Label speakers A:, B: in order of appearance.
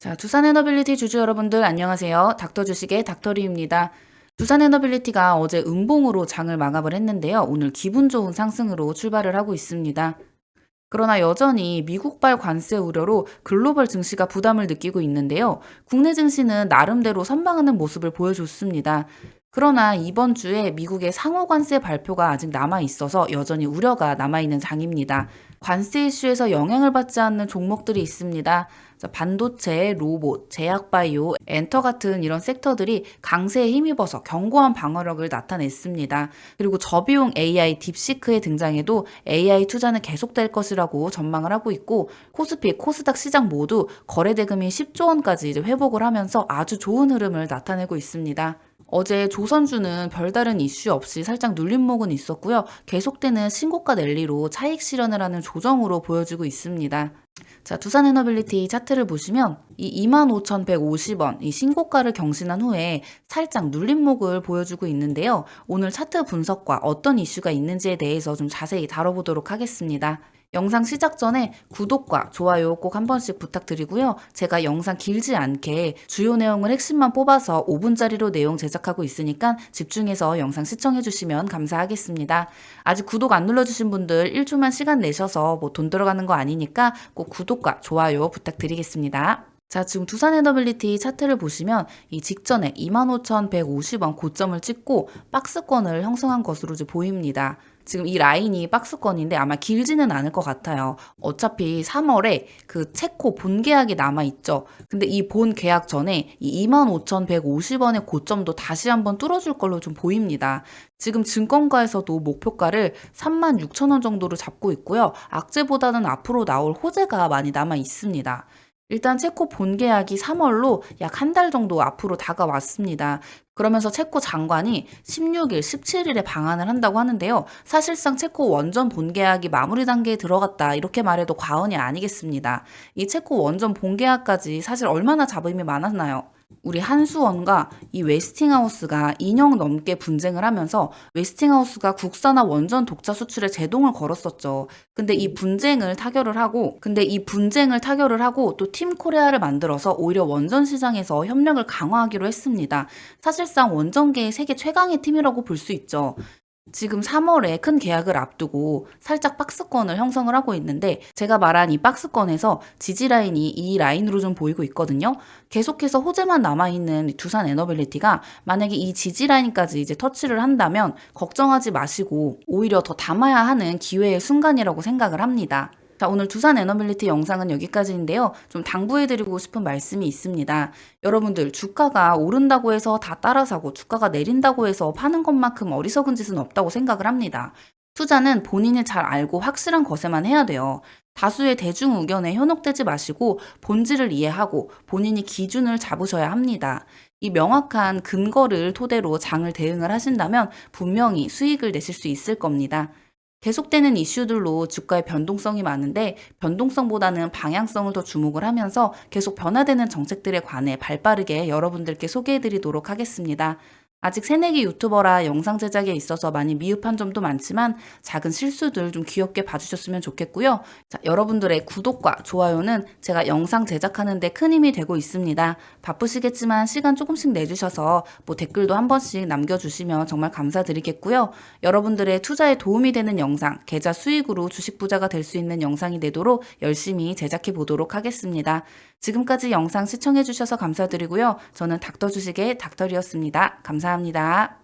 A: 자, 두산 에너빌리티 주주 여러분들 안녕하세요. 닥터 주식의 닥터리입니다. 두산 에너빌리티가 어제 음봉으로 장을 마감을 했는데요. 오늘 기분 좋은 상승으로 출발을 하고 있습니다. 그러나 여전히 미국발 관세 우려로 글로벌 증시가 부담을 느끼고 있는데요. 국내 증시는 나름대로 선방하는 모습을 보여줬습니다. 그러나 이번 주에 미국의 상호 관세 발표가 아직 남아 있어서 여전히 우려가 남아 있는 장입니다. 관세 이슈에서 영향을 받지 않는 종목들이 있습니다. 자, 반도체, 로봇, 제약바이오, 엔터 같은 이런 섹터들이 강세에 힘입어서 견고한 방어력을 나타냈습니다. 그리고 저비용 AI 딥시크의 등장에도 AI 투자는 계속될 것이라고 전망을 하고 있고 코스피, 코스닥 시장 모두 거래 대금이 10조 원까지 이제 회복을 하면서 아주 좋은 흐름을 나타내고 있습니다. 어제 조선주는 별다른 이슈 없이 살짝 눌림목은 있었고요. 계속되는 신고가 랠리로 차익 실현을 하는 조정으로 보여지고 있습니다. 자, 두산 에너빌리티 차트를 보시면 이 25,150원 이 신고가를 경신한 후에 살짝 눌림목을 보여주고 있는데요. 오늘 차트 분석과 어떤 이슈가 있는지에 대해서 좀 자세히 다뤄보도록 하겠습니다. 영상 시작 전에 구독과 좋아요 꼭 한 번씩 부탁드리고요. 제가 영상 길지 않게 주요 내용을 핵심만 뽑아서 5분짜리로 내용 제작하고 있으니까 집중해서 영상 시청해 주시면 감사하겠습니다. 아직 구독 안 눌러주신 분들 1초만 시간 내셔서 뭐 돈 들어가는 거 아니니까 꼭 구독과 좋아요 부탁드리겠습니다. 자, 지금 두산 에너빌리티 차트를 보시면 이 직전에 25,150원 고점을 찍고 박스권을 형성한 것으로 보입니다. 지금 이 라인이 박스권인데 아마 길지는 않을 것 같아요. 어차피 3월에 그 체코 본 계약이 남아 있죠. 근데 이 본 계약 전에 이 25,150원의 고점도 다시 한번 뚫어줄 걸로 좀 보입니다. 지금 증권가에서도 목표가를 36,000원 정도로 잡고 있고요. 악재보다는 앞으로 나올 호재가 많이 남아 있습니다. 일단 체코 본 계약이 3월로 약 한 달 정도 앞으로 다가왔습니다. 그러면서 체코 장관이 16일, 17일에 방한을 한다고 하는데요. 사실상 체코 원전 본 계약이 마무리 단계에 들어갔다 이렇게 말해도 과언이 아니겠습니다. 이 체코 원전 본 계약까지 사실 얼마나 잡음이 많았나요? 우리 한수원과 이 웨스팅하우스가 2년 넘게 분쟁을 하면서 웨스팅하우스가 국산화 원전 독자 수출에 제동을 걸었었죠. 근데 이 분쟁을 타결을 하고, 근데 이 분쟁을 타결을 하고 또 팀 코레아를 만들어서 오히려 원전 시장에서 협력을 강화하기로 했습니다. 사실상 원전계의 세계 최강의 팀이라고 볼 수 있죠. 지금 3월에 큰 계약을 앞두고 살짝 박스권을 형성을 하고 있는데 제가 말한 이 박스권에서 지지 라인이 이 라인으로 좀 보이고 있거든요. 계속해서 호재만 남아있는 두산 에너빌리티가 만약에 이 지지 라인까지 이제 터치를 한다면 걱정하지 마시고 오히려 더 담아야 하는 기회의 순간이라고 생각을 합니다. 자, 오늘 두산 에너빌리티 영상은 여기까지인데요. 좀 당부해드리고 싶은 말씀이 있습니다. 여러분들, 주가가 오른다고 해서 다 따라 사고, 주가가 내린다고 해서 파는 것만큼 어리석은 짓은 없다고 생각을 합니다. 투자는 본인이 잘 알고 확실한 것에만 해야 돼요. 다수의 대중 의견에 현혹되지 마시고 본질을 이해하고 본인이 기준을 잡으셔야 합니다. 이 명확한 근거를 토대로 장을 대응을 하신다면 분명히 수익을 내실 수 있을 겁니다. 계속되는 이슈들로 주가의 변동성이 많은데 변동성보다는 방향성을 더 주목을 하면서 계속 변화되는 정책들에 관해 발빠르게 여러분들께 소개해 드리도록 하겠습니다. 아직 새내기 유튜버라 영상 제작에 있어서 많이 미흡한 점도 많지만 작은 실수들 좀 귀엽게 봐주셨으면 좋겠고요. 자, 여러분들의 구독과 좋아요는 제가 영상 제작하는데 큰 힘이 되고 있습니다. 바쁘시겠지만 시간 조금씩 내주셔서 뭐 댓글도 한 번씩 남겨주시면 정말 감사드리겠고요. 여러분들의 투자에 도움이 되는 영상, 계좌 수익으로 주식 부자가 될 수 있는 영상이 되도록 열심히 제작해 보도록 하겠습니다. 지금까지 영상 시청해 주셔서 감사드리고요. 저는 닥터 주식의 닥터리였습니다. 감사합니다.